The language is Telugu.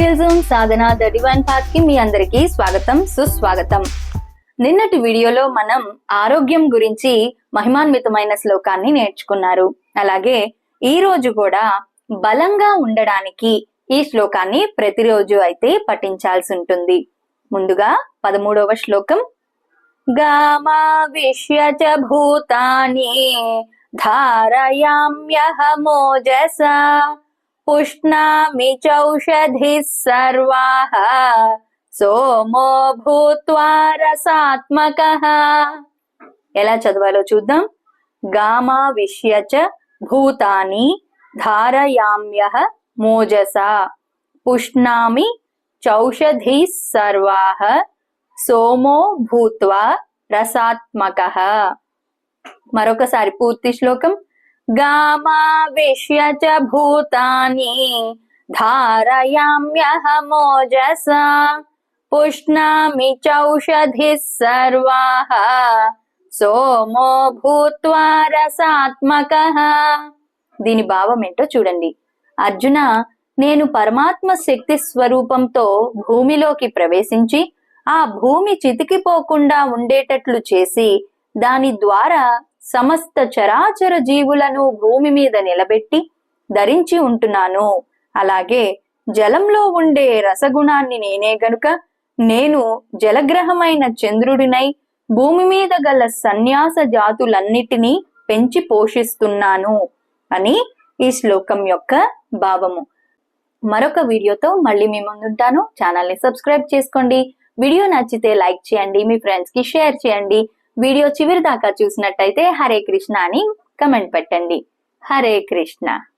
స్కిల్ సాధన ద డివైన్ పాత్కి మీ అందరికీ స్వాగతం సుస్వాగతం. నిన్నటి వీడియోలో మనం ఆరోగ్యం గురించి మహిమాన్వితమైన శ్లోకాన్ని నేర్చుకున్నారు. అలాగే ఈ రోజు కూడా బలంగా ఉండడానికి ఈ శ్లోకాన్ని ప్రతిరోజు అయితే పఠించాల్సి ఉంటుంది. ముందుగా పదమూడవ శ్లోకం. గామావిష్య చ భూతాని ధారయామ్యహమోజసా పుష్ణామి చౌషధిः సర్వాः సోమో భూత్వా రసాత్మక ఎలా చదవాలో చూద్దాం? గామావిష్య చ భూతాని ధారయామ్య మోజస। పుష్ణామి చౌషధి సర్వా సోమో భూత్వా రసాత్మక। మరొకసారి పూర్తి శ్లోకం గామావిష్య చ భూతాని ధారయామ్యహమోజసా పుష్ణామి చౌషధిः సర్వాः సోమో భూత్వా రసాత్మక దీని భావం ఏంటో చూడండి. అర్జున నేను పరమాత్మ శక్తి స్వరూపంతో భూమిలోకి ప్రవేశించి ఆ భూమి చితికిపోకుండా ఉండేటట్లు చేసి దాని ద్వారా సమస్త చరాచర జీవులను భూమి మీద నిలబెట్టి ధరించి ఉంటున్నాను. అలాగే జలంలో ఉండే రసగుణాన్ని నేనే గనుక నేను జలగ్రహమైన చంద్రుడినై భూమి మీద గల సన్యాస జాతులన్నిటినీ పెంచి పోషిస్తున్నాను అని ఈ శ్లోకం యొక్క భావము. మరొక వీడియోతో మళ్ళీ మీ ముందుంటాను. ఛానల్ని సబ్స్క్రైబ్ చేసుకోండి. వీడియో నచ్చితే లైక్ చేయండి. మీ ఫ్రెండ్స్కి షేర్ చేయండి. వీడియో చివరి దాకా చూసినట్టయితే హరే కృష్ణ అని కమెంట్ పెట్టండి. హరే కృష్ణ.